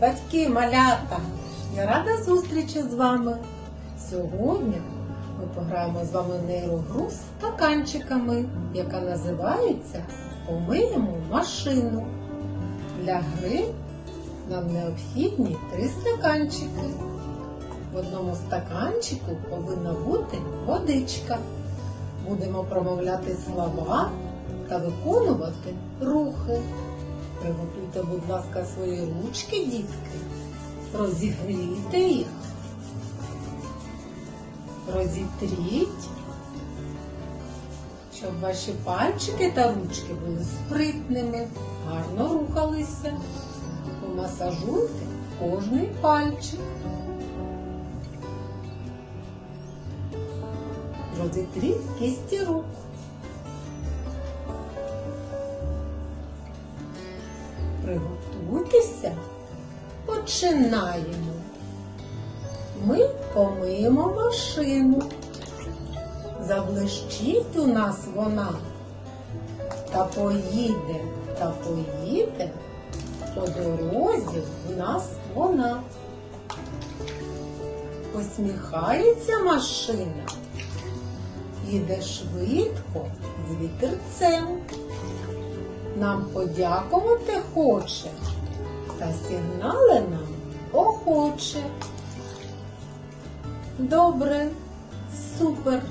батьки, малята! Я рада зустрічі з вами. Сьогодні ми пограємо з вами нейрогру з стаканчиками, яка називається Помиємо машину. Для гри нам необхідні три стаканчики. В одному стаканчику повинна бути водичка. Будемо промовляти слова та виконувати рухи. Приготуйте, будь ласка, свої ручки, дітки. Розігрійте їх. Розітріть, щоб ваші пальчики та ручки були спритними, гарно рухалися. Помасажуйте кожний пальчик. Розітріть кисті рук. Приготуйтеся. Починаємо. Ми помиємо машину. Заблищить у нас вона. Та поїде, та поїде. По дорозі в нас вона. Посміхається машина. Їде швидко з вітерцем. Нам подякувати хоче та сигнали нам охоче. Добре, супер.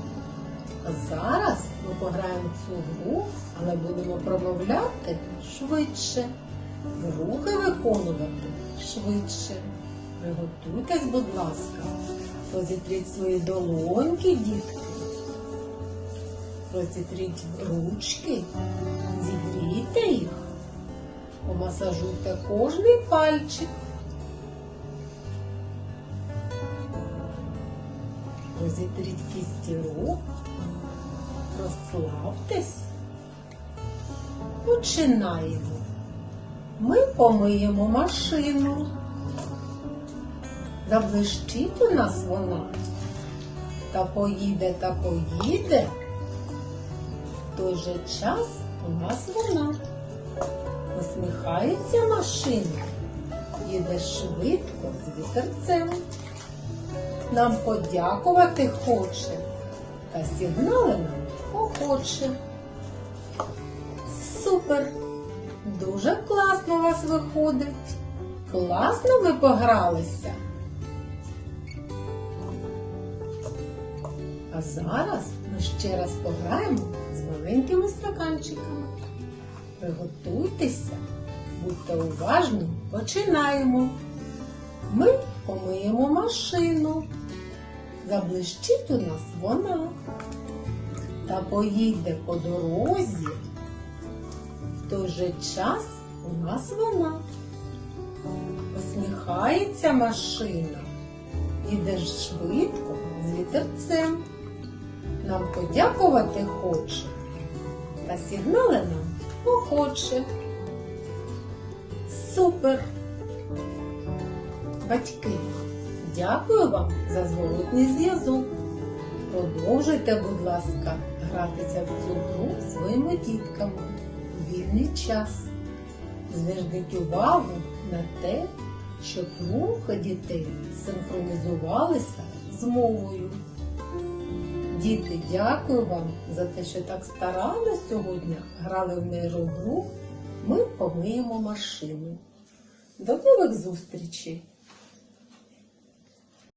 Зараз ми пограємо цю гру, але будемо промовляти швидше. Рухи виконувати швидше. Приготуйтесь, будь ласка, розітріть свої долоньки, дітки. Розітріть ручки, помасажуйте кожний пальчик. Розітріть кісті рук, розслабтесь. Починаємо. Ми помиємо машину. Заблищить у нас вона. Та поїде, та поїде. В той же час у нас вона. Посміхається машина, їде швидко з вітерцем. Нам подякувати хоче, та сигнали нам охоче. Супер! Дуже класно у вас виходить. Класно ви погралися. А зараз ми ще раз пограємо з маленькими стаканчиками. Приготуйтеся, будьте уважні, починаємо. Ми помиємо машину. Заблищить у нас вона. Та поїде по дорозі. В той же час у нас вона. Посміхається машина. Іде швидко з вітерцем. Нам подякувати хоче, та сигнали нам охоче. Супер! Батьки, дякую вам за зворотній зв'язок. Продовжуйте, будь ласка, гратися в цю гру своїми дітками у вільний час. Зверніть увагу на те, щоб рухи дітей синхронізувалися з мовою. Діти, дякую вам за те, що так старанно сьогодні грали в нейрогру. Ми помиємо машину. До нових зустрічей!